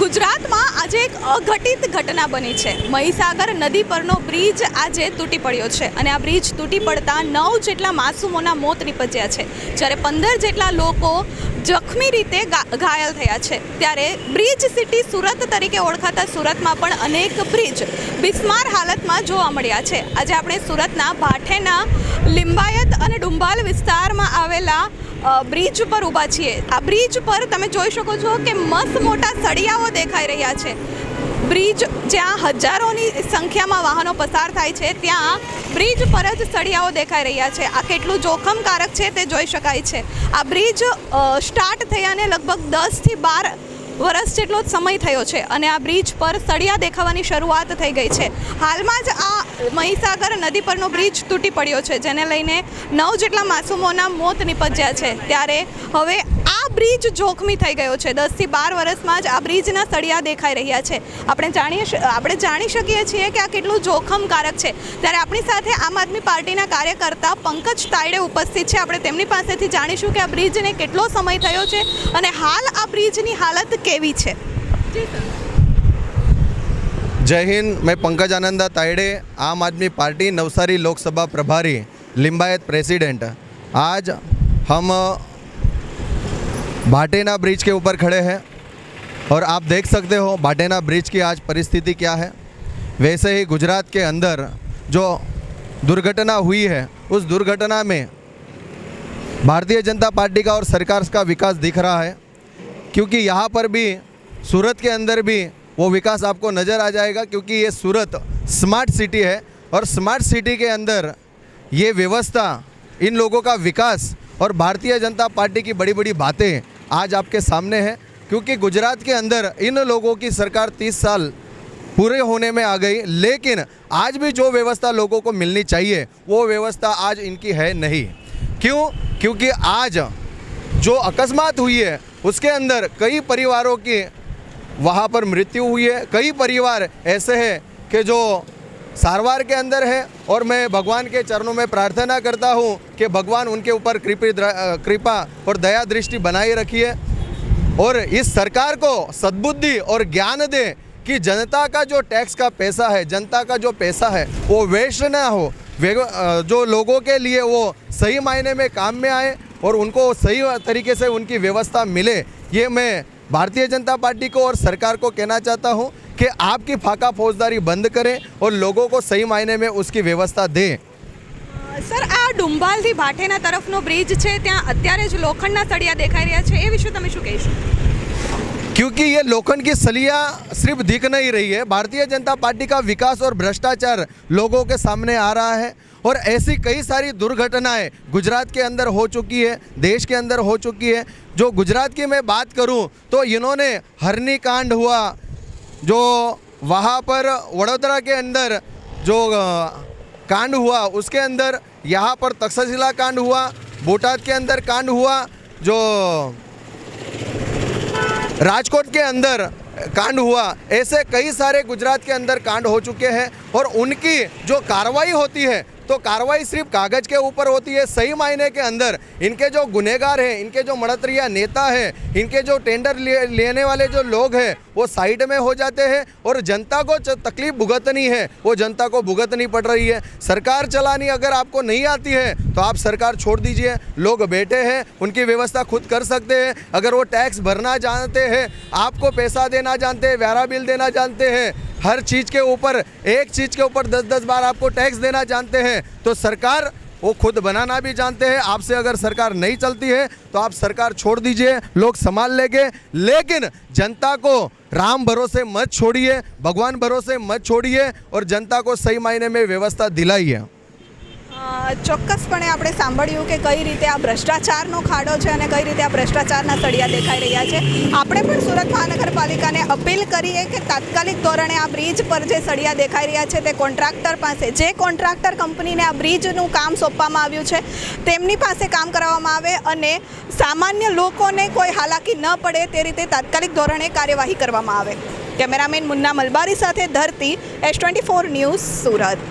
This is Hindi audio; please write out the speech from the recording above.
ગુજરાતમાં આજે એક અઘટિત ઘટના બની છે. મહીસાગર નદી પરનો બ્રિજ આજે તૂટી પડ્યો છે અને આ બ્રિજ તૂટી પડતા નવ જેટલા માસૂમોના મોત નીપજ્યા છે. જ્યારે પંદર જેટલા લોકો જખમી રીતે ઘાયલ થયા છે. ત્યારે બ્રિજ સિટી સુરત તરીકે ઓળખાતા સુરતમાં પણ અનેક બ્રિજ બિસ્માર હાલતમાં જોવા મળ્યા છે. આજે આપણે સુરતના ભાઠેના લિંબાયત અને ડુંબાલ વિસ્તારમાં આવેલા બ્રિજ ઉપર ઊભા છીએ. આ બ્રિજ પર તમે જોઈ શકો છો કે મસ્ત મોટા સળિયાઓ દેખાઈ રહ્યા છે. બ્રિજ જ્યાં હજારોની સંખ્યામાં વાહનો પસાર થાય છે, ત્યાં બ્રિજ પર જ સળિયાઓ દેખાઈ રહ્યા છે. આ કેટલું જોખમકારક છે તે જોઈ શકાય છે. આ બ્રિજ સ્ટાર્ટ થયાને લગભગ દસથી બાર વર્ષ જેટલો જ સમય થયો છે અને આ બ્રિજ પર સળિયા દેખાવાની શરૂઆત થઈ ગઈ છે. હાલમાં જ આ મહીસાગર નદી પરનો બ્રિજ તૂટી પડ્યો છે, જેને લઈને નવ જેટલા માસૂમોના મોત નીપજ્યા છે. ત્યારે હવે આ બ્રિજ જોખમી થઈ ગયો છે. દસથી બાર વર્ષમાં જ આ બ્રિજના સળિયા દેખાઈ રહ્યા છે. આપણે જાણીએ આપણે જાણી શકીએ છીએ કે આ કેટલું જોખમકારક છે. ત્યારે આપણી સાથે આમ આદમી પાર્ટીના કાર્યકર્તા પંકજ તાયડે ઉપસ્થિત છે. આપણે તેમની પાસેથી જાણીશું કે આ બ્રિજને કેટલો સમય થયો છે અને હાલ આ બ્રિજની હાલત કેવી છે. जय हिंद, मैं पंकज आनंदा तायडे, आम आदमी पार्टी, नवसारी लोकसभा प्रभारी, लिंबायत प्रेसिडेंट। आज हम भाटेना ब्रिज के ऊपर खड़े हैं। और आप देख सकते हो भाटेना ब्रिज की आज परिस्थिति क्या है। वैसे ही गुजरात के अंदर जो दुर्घटना हुई है, उस दुर्घटना में भारतीय जनता पार्टी का और सरकार का विकास दिख रहा है। क्योंकि यहाँ पर भी, सूरत के अंदर भी वो विकास आपको नज़र आ जाएगा क्योंकि ये सूरत स्मार्ट सिटी है और स्मार्ट सिटी के अंदर ये व्यवस्था, इन लोगों का विकास और भारतीय जनता पार्टी की बड़ी बड़ी बातें आज आपके सामने हैं, क्योंकि गुजरात के अंदर इन लोगों की सरकार तीस साल पूरे होने में आ गई, लेकिन आज भी जो व्यवस्था लोगों को मिलनी चाहिए, वो व्यवस्था आज इनकी है नहीं। क्यों? क्योंकि आज जो अकस्मात हुई है, उसके अंदर कई परिवारों की वहाँ पर मृत्यु हुई है। कई परिवार ऐसे हैं कि जो सारवार के अंदर है और मैं भगवान के चरणों में प्रार्थना करता हूँ कि भगवान उनके ऊपर कृपी कृपा और दया दृष्टि बनाए रखिए और इस सरकार को सद्बुद्धि और ज्ञान दे कि जनता का जो टैक्स का पैसा है, जनता का जो पैसा है, वो वेस्ट ना हो। जो लोगों के लिए वो सही मायने में काम में आए और उनको सही तरीके से उनकी व्यवस्था मिले, ये मैं भारतीय जनता पार्टी को और सरकार को कहना चाहता हूँ कि आपकी फाका फौजदारी बंद करें और लोगों को सही मायने में उसकी व्यवस्था दें સર આ ડુંબાલથી ભાઠેના તરફનો બ્રિજ છે ત્યાં અત્યારે જ લોખંડના સળિયા દેખાઈ રહ્યા છે એ વિશે તમે શું કહીશું क्योंकि ये लोखंड की सलिया सिर्फ दिख नहीं रही है भारतीय जनता पार्टी का विकास और भ्रष्टाचार लोगों के सामने आ रहा है और ऐसी कई सारी दुर्घटनाएँ गुजरात के अंदर हो चुकी है, देश के अंदर हो चुकी है। जो गुजरात की मैं बात करूँ तो इन्होंने हरनी कांड हुआ, जो वहाँ पर वडोदरा के अंदर जो कांड हुआ, उसके अंदर यहाँ पर तक्षशिला कांड हुआ, बोटाद के अंदर कांड हुआ, जो राजकोट के अंदर कांड हुआ, ऐसे कई सारे गुजरात के अंदर कांड हो चुके हैं और उनकी जो कार्रवाई होती है तो कार्रवाई सिर्फ़ कागज़ के ऊपर होती है सही मायने के अंदर। इनके जो गुनेगार हैं इनके जो मड़तरिया नेता है इनके जो टेंडर ले, लेने वाले जो लोग हैं वो साइड में हो जाते हैं और जनता को तकलीफ़ भुगतनी है। वो जनता को भुगतनी पड़ रही है। सरकार चलानी अगर आपको नहीं आती है तो आप सरकार छोड़ दीजिए। लोग बैठे हैं उनकी व्यवस्था खुद कर सकते हैं। अगर वो टैक्स भरना जानते हैं आपको पैसा देना जानते हैं व्यारा बिल देना जानते हैं हर चीज़ के ऊपर, एक चीज़ के ऊपर दस दस बार आपको टैक्स देना जानते हैं तो सरकार वो खुद बनाना भी जानते हैं। आपसे अगर सरकार नहीं चलती है तो आप सरकार छोड़ दीजिए, लोग संभाल लेंगे। लेकिन जनता को राम भरोसे मत छोड़िए, भगवान भरोसे मत छोड़िए और जनता को सही मायने में व्यवस्था दिलाइए। ચોક્કસપણે આપણે સાંભળ્યું કે કઈ રીતે આ ભ્રષ્ટાચારનો ખાડો છે અને કઈ રીતે આ ભ્રષ્ટાચારના સળિયા દેખાઈ રહ્યા છે. આપણે પણ સુરત મહાનગરપાલિકાને અપીલ કરીએ કે તાત્કાલિક ધોરણે આ બ્રિજ પર જે સળિયા દેખાઈ રહ્યા છે તે કોન્ટ્રાક્ટર પાસે, જે કોન્ટ્રાક્ટર કંપનીને આ બ્રિજનું કામ સોંપવામાં આવ્યું છે, તેમની પાસે કામ કરાવવામાં આવે અને સામાન્ય લોકોને કોઈ હાલાકી ન પડે તે રીતે તાત્કાલિક ધોરણે કાર્યવાહી કરવામાં આવે. કેમેરામેન મુન્ના મલબારી સાથે ધરતી, S twenty four news Surat.